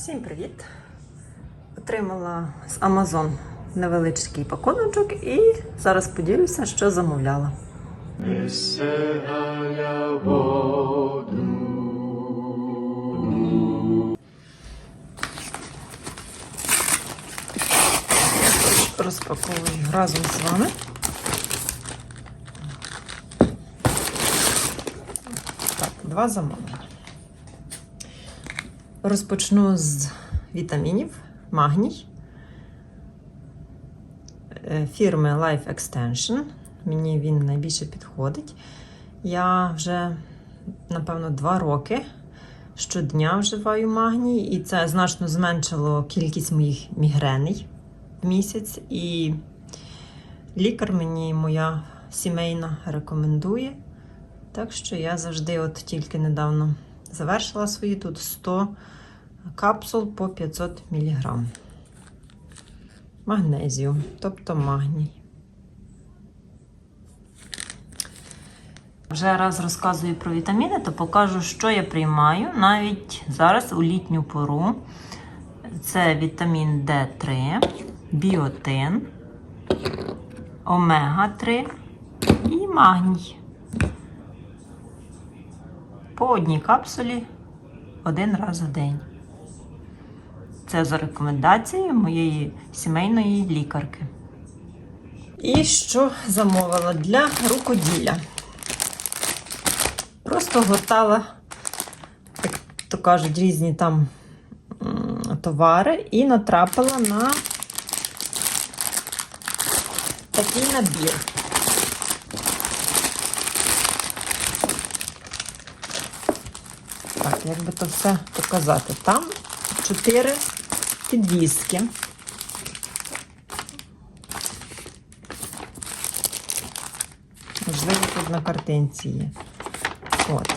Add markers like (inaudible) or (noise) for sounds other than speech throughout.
Всім привіт! Отримала з Amazon невеличкий пакуночок і зараз поділюся, що замовляла. Розпаковую разом з вами. Так, два замовлення. Розпочну з вітамінів, магній Е, фірми Life Extension. Мені він найбільше підходить. Я вже, напевно, два роки щодня вживаю магній, і це значно зменшило кількість моїх мігреней в місяць. І лікар мені моя сімейна рекомендує. Так що я завжди, от тільки недавно завершила свої тут 100 капсул по 500 мг. Магнезію, тобто магній. Вже раз розказую про вітаміни, то покажу, що я приймаю навіть зараз у літню пору. Це вітамін D3, біотин, омега-3 і магній. По одній капсулі один раз в день. Це за рекомендацією моєї сімейної лікарки. І що замовила для рукоділля? Просто гортала, як то кажуть, різні там товари і натрапила на такий набір. Як би то все показати. Там чотири підвіски. Можливо, тут на картинці є. От.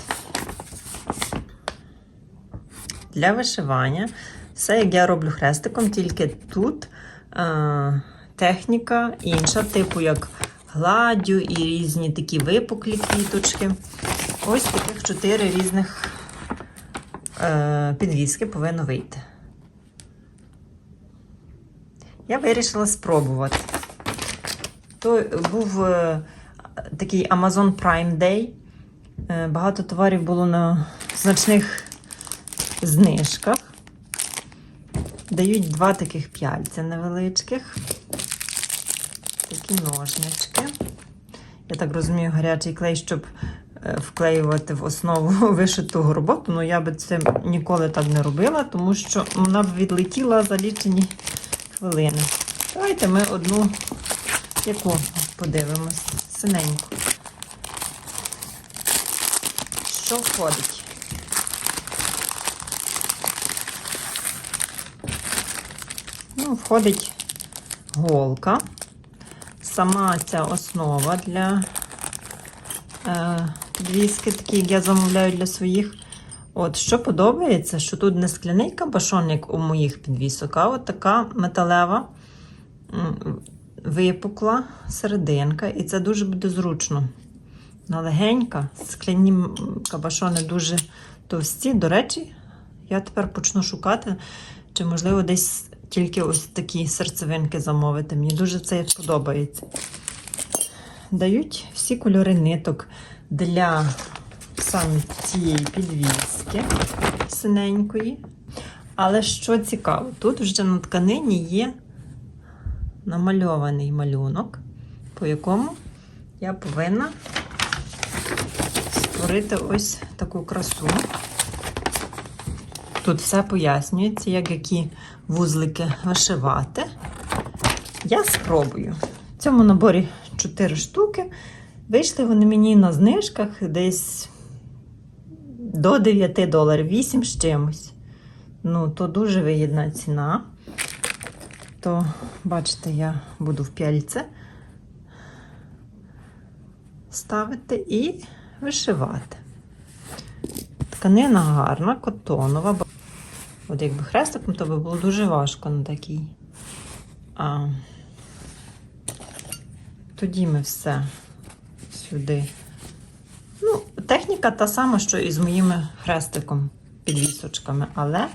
Для вишивання. Все, як я роблю хрестиком, тільки тут е, техніка інша, типу як гладдю і різні такі випуклі квіточки. Ось таких чотири різних підвіски повинно вийти. Я вирішила спробувати. То був е, такий Amazon Prime Day. Е, Багато товарів було на значних знижках. Дають два таких п'яльця невеличких. Такі ножнички. Я так розумію, гарячий клей, щоб е, вклеювати в основу (laughs) вишиту роботу. Ну, я би це ніколи так не робила, тому що вона б відлетіла за лічені хвилини. Давайте ми одну яку подивимось, синеньку. Що входить? Ну, входить голка. Сама ця основа для е, підвіски, такі, як я замовляю для своїх. От, що подобається, що тут не скляний кабашон, як у моїх підвісок, а от така металева випукла серединка, і це дуже буде зручно. Вона легенька, скляні кабашони дуже товсті. До речі, я тепер почну шукати, чи, можливо, десь тільки ось такі серцевинки замовити. Мені дуже це подобається. Дають всі кольори ниток для саме цієї підвіски синенької. Але що цікаво, тут вже на тканині є намальований малюнок, по якому я повинна створити ось таку красу. Тут все пояснюється, як які вузлики вишивати. Я спробую. В цьому наборі 4 штуки. Вийшли вони мені на знижках десь до 9 доларів, 8 з чимось. Ну, то дуже вигідна ціна. То, бачите, я буду в п'яльце ставити і вишивати. Тканина гарна, котонова. От якби хрестиком, то би було дуже важко на такій. А тоді ми все сюди. Ну, техніка та сама, що і з моїм хрестиком, підвісочками, але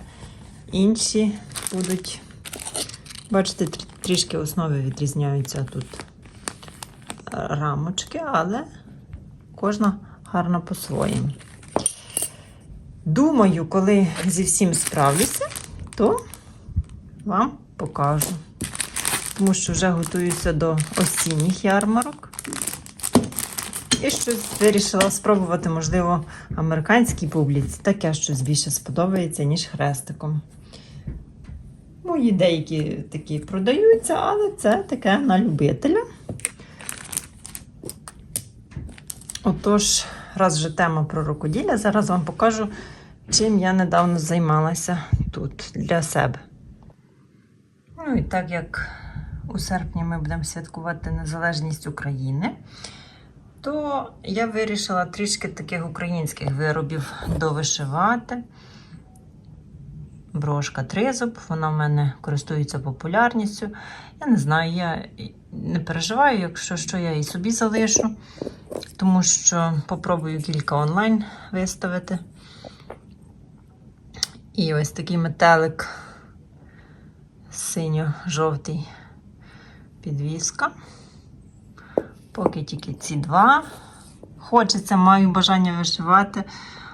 Інші будуть, бачите, трішки основи відрізняються тут е, рамочки, але кожна гарна по-своєму. Думаю, коли зі всім справлюся, то вам покажу. Тому що вже готуюся до осінніх ярмарок. І щось вирішила спробувати, можливо, американській публіці. Таке щось більше сподобається, ніж хрестиком. Мої деякі такі продаються, але це таке на любителя. Отож, раз вже тема про рукоділля, зараз вам покажу, чим я недавно займалася тут для себе. Ну і так як у серпні ми будемо святкувати незалежність України, то я вирішила трішки таких українських виробів довишивати. Брошка тризуб, вона в мене користується популярністю. Я не знаю, я не переживаю, якщо що, я і собі залишу, тому що попробую кілька онлайн виставити. І ось такий метелик синьо-жовтий підвіска. Поки тільки ці два. Хочеться, маю бажання вишивати,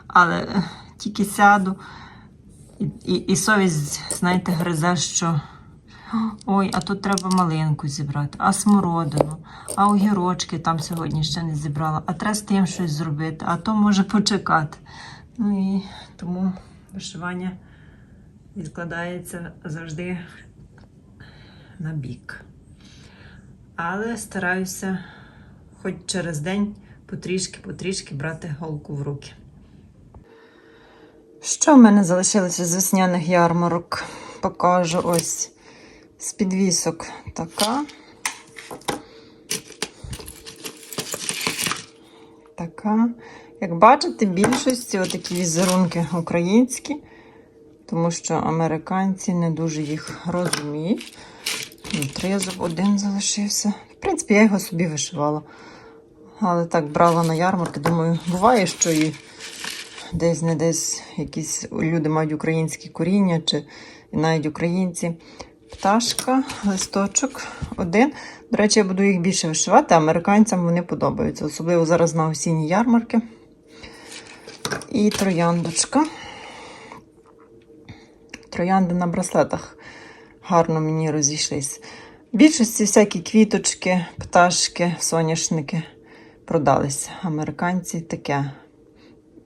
але е, тільки сяду. І, і, і совість, знаєте, гризе, що ой, а тут треба малинку зібрати, а смородину, а огірочки там сьогодні ще не зібрала, а треба з тим щось зробити, а то може почекати. Ну і тому вишивання відкладається завжди на бік. Але стараюся хоч через день потрішки-потрішки брати голку в руки. Що в мене залишилося з весняних ярмарок? Покажу ось з підвісок така. Така. Як бачите, більшості отакі візерунки українські, тому що американці не дуже їх розуміють. Тризуб один залишився. В принципі, я його собі вишивала. Але так брала на ярмарки. Думаю, буває, що і десь не десь якісь люди мають українські коріння, чи навіть українці. Пташка, листочок один. До речі, я буду їх більше вишивати, американцям вони подобаються, особливо зараз на осінні ярмарки. І трояндочка. Троянди на браслетах гарно мені розійшлись. Більшості всякі квіточки, пташки, соняшники продалися. Американці таке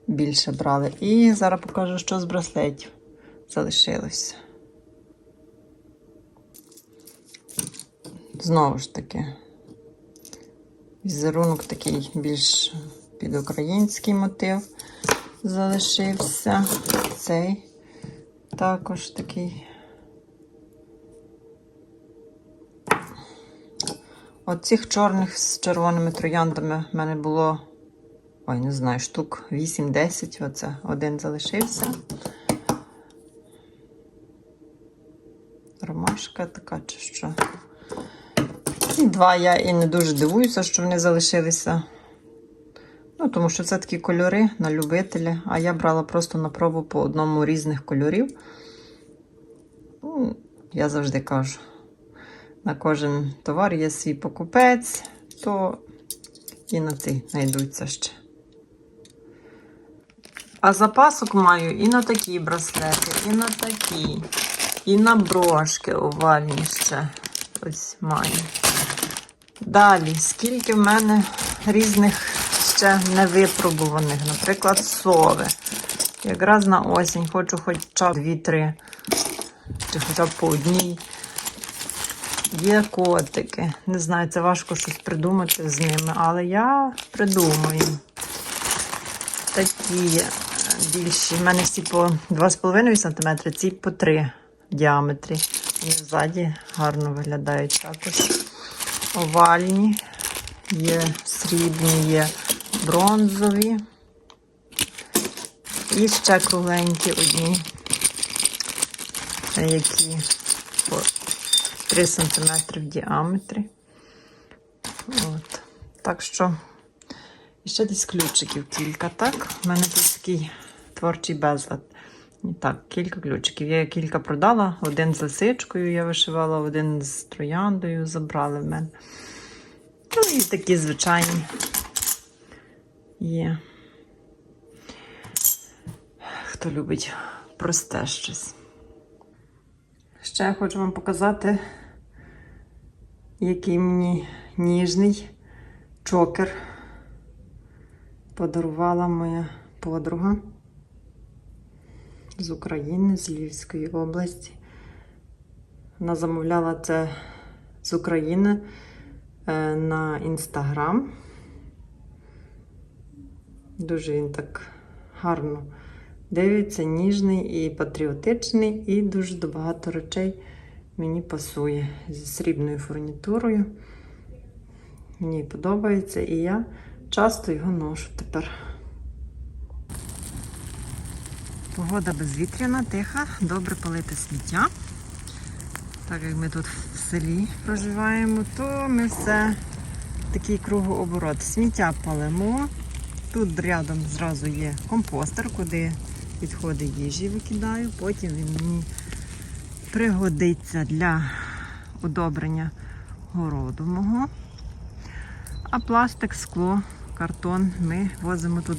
більше брали. І зараз покажу, що з браслетів залишилося. Знову ж таки, візерунок такий більш під український мотив залишився. Цей також такий. Оцих чорних з червоними трояндами в мене було, ой, не знаю, штук 8-10. Оце один залишився. Ромашка така чи що. І два я і не дуже дивуюся, що вони залишилися. Ну, тому що це такі кольори на любителя, а я брала просто на пробу по одному різних кольорів. Ну, я завжди кажу, на кожен товар є свій покупець, то і на цей знайдуться ще. А запасок маю і на такі браслети, і на такі, і на брошки овальні ще. Ось маю. Далі, скільки в мене різних ще невипробуваних, наприклад, сови. Якраз на осінь хочу хоча б 2-3, чи хоча б по одній. Є котики. Не знаю, це важко щось придумати з ними, але я придумаю. Такі е, більші. У мене всі по 2,5 см, ці по 3 в діаметрі. Вони ззаді гарно виглядають також. Овальні, є срібні, є бронзові. І ще кругленькі одні, які 3 см в діаметрі. От. Так що, ще десь ключиків кілька, так? У мене тут такий творчий безлад. І так, кілька ключиків. Я кілька продала. Один з лисичкою я вишивала, один з трояндою забрали в мене. Ну і такі звичайні є. Хто любить просте щось. Ще я хочу вам показати, який мені ніжний чокер подарувала моя подруга з України, з Львівської області. Вона замовляла це з України е, на інстаграм. Дуже він так гарно дивиться, ніжний і патріотичний, і дуже багато речей мені пасує зі срібною фурнітурою. Мені подобається, і я часто його ношу тепер. Погода безвітряна, тиха, добре палити сміття. Так як ми тут в селі проживаємо, то ми все такий кругооборот. Сміття палимо. Тут рядом зразу є компостер, куди відходи їжі викидаю. Потім він мені пригодиться для удобрення городу мого. А пластик, скло, картон ми возимо тут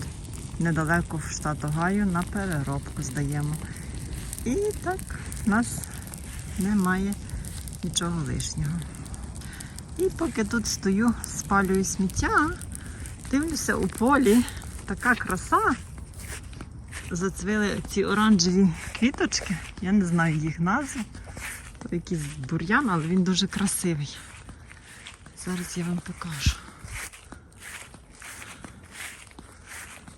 недалеко в штат Огайо на переробку здаємо. І так в нас немає нічого лишнього. І поки тут стою, спалюю сміття, дивлюся у полі, така краса. Зацвіли ці оранжеві квіточки. Я не знаю їх назву. То якийсь бур'ян, але він дуже красивий. Зараз я вам покажу.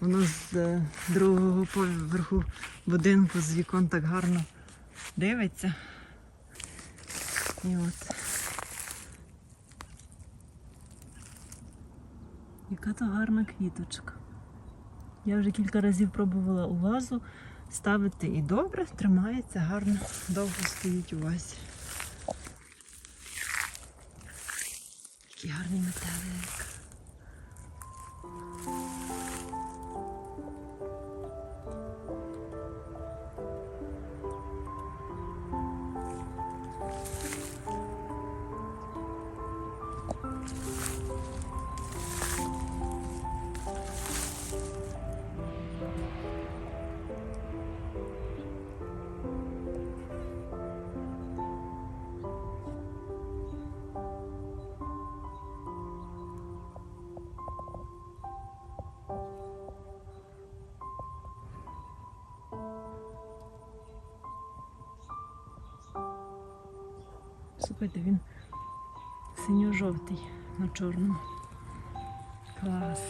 Воно з е, другого поверху будинку з вікон так гарно дивиться. І от. Яка то гарна квіточка. Я вже кілька разів пробувала у вазу ставити і добре, тримається гарно, довго стоїть у вазі. Які гарні метелик. Слухайте, він синьо-жовтий на чорному. Клас.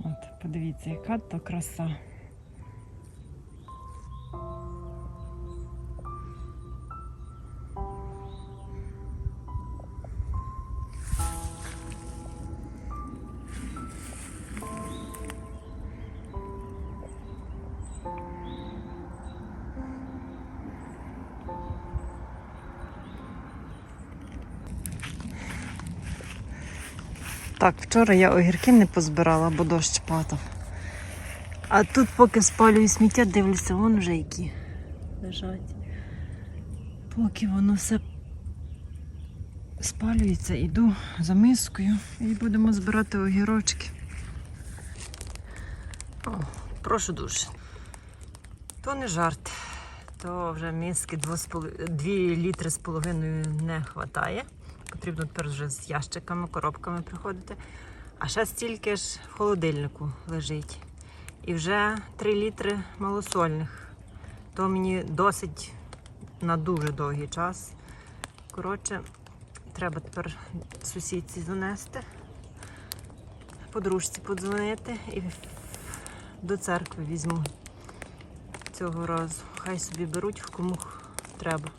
От, подивіться, яка то краса. Так, вчора я огірки не позбирала, бо дощ падав. А тут, поки спалюю сміття, дивлюся, вон вже які лежать. Поки воно все спалюється, йду за мискою і будемо збирати огірочки. О, прошу дуже. То не жарт, то вже миски 2 літри з половиною не вистачає. Потрібно тепер вже з ящиками, коробками приходити. А ще стільки ж в холодильнику лежить. І вже 3 літри малосольних. То мені досить на дуже довгий час. Коротше, треба тепер сусідці занести, подружці подзвонити і до церкви візьму цього разу. Хай собі беруть, кому треба.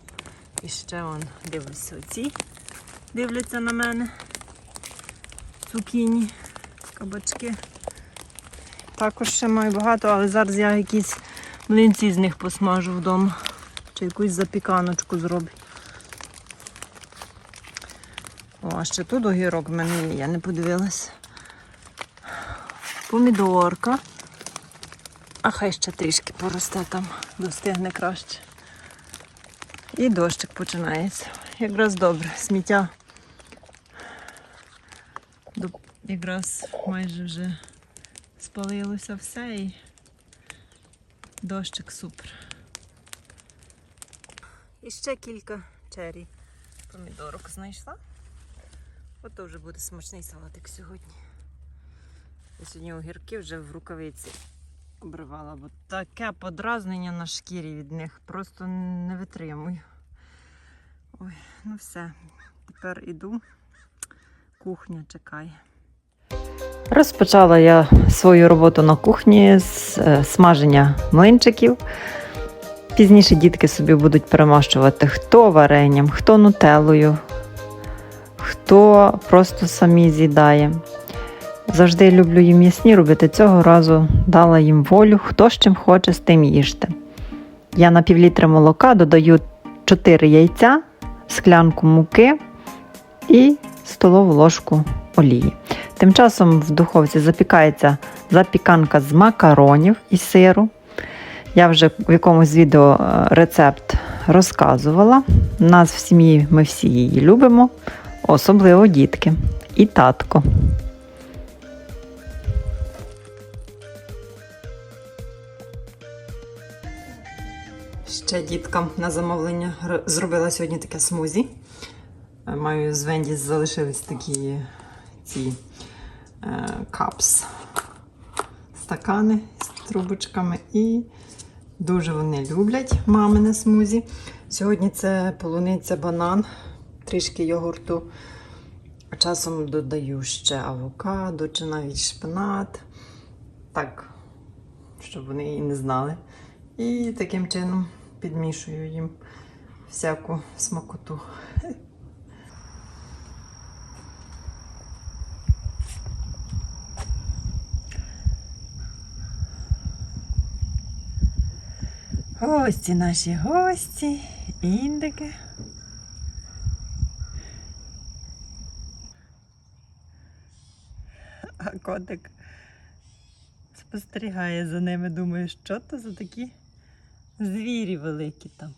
І ще он дивлюся оці дивляться на мене. Цукіні, кабачки. Також ще маю багато, але зараз я якісь млинці з них посмажу вдома. Чи якусь запіканочку зроблю. О, а ще тут огірок в мене є, я не подивилась. помідорка. А хай ще трішки поросте там, достигне краще. І дощик починається. Якраз добре, сміття. Якраз майже вже спалилося все і дощик супер. І ще кілька чері помідорок знайшла. Ото вже буде смачний салатик сьогодні. Я сьогодні огірки вже в рукавиці обривала, бо таке подразнення на шкірі від них просто не витримую. Ой, ну все. Тепер іду. Кухня чекає. Розпочала я свою роботу на кухні з е, смаження млинчиків. Пізніше дітки собі будуть перемащувати хто варенням, хто нутеллою, хто просто самі з'їдає. Завжди люблю їм м'ясні робити. Цього разу дала їм волю, хто з чим хоче, з тим їжте. Я на півлітра молока додаю 4 яйця, склянку муки і столову ложку олії. Тим часом в духовці запікається запіканка з макаронів і сиру. Я вже в якомусь відео е, рецепт розказувала. Нас в сім'ї ми всі її любимо, особливо дітки і татко. Ще діткам на замовлення зробила сьогодні таке смузі. Е, Маю з Вендіс залишились такі ці е, капс стакани з трубочками і дуже вони люблять мамине смузі. Сьогодні це полуниця банан, трішки йогурту. Часом додаю ще авокадо чи навіть шпинат. Так, щоб вони і не знали. І таким чином підмішую їм всяку смакоту. Гості наші гості, індики. А котик спостерігає за ними, думає, що то за такі звірі великі там.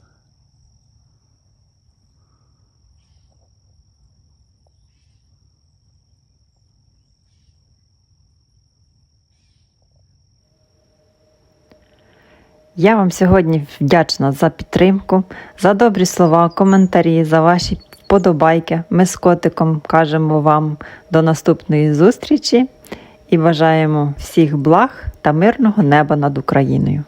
Я вам сьогодні вдячна за підтримку, за добрі слова, коментарі, за ваші вподобайки. Ми з котиком кажемо вам до наступної зустрічі і бажаємо всіх благ та мирного неба над Україною.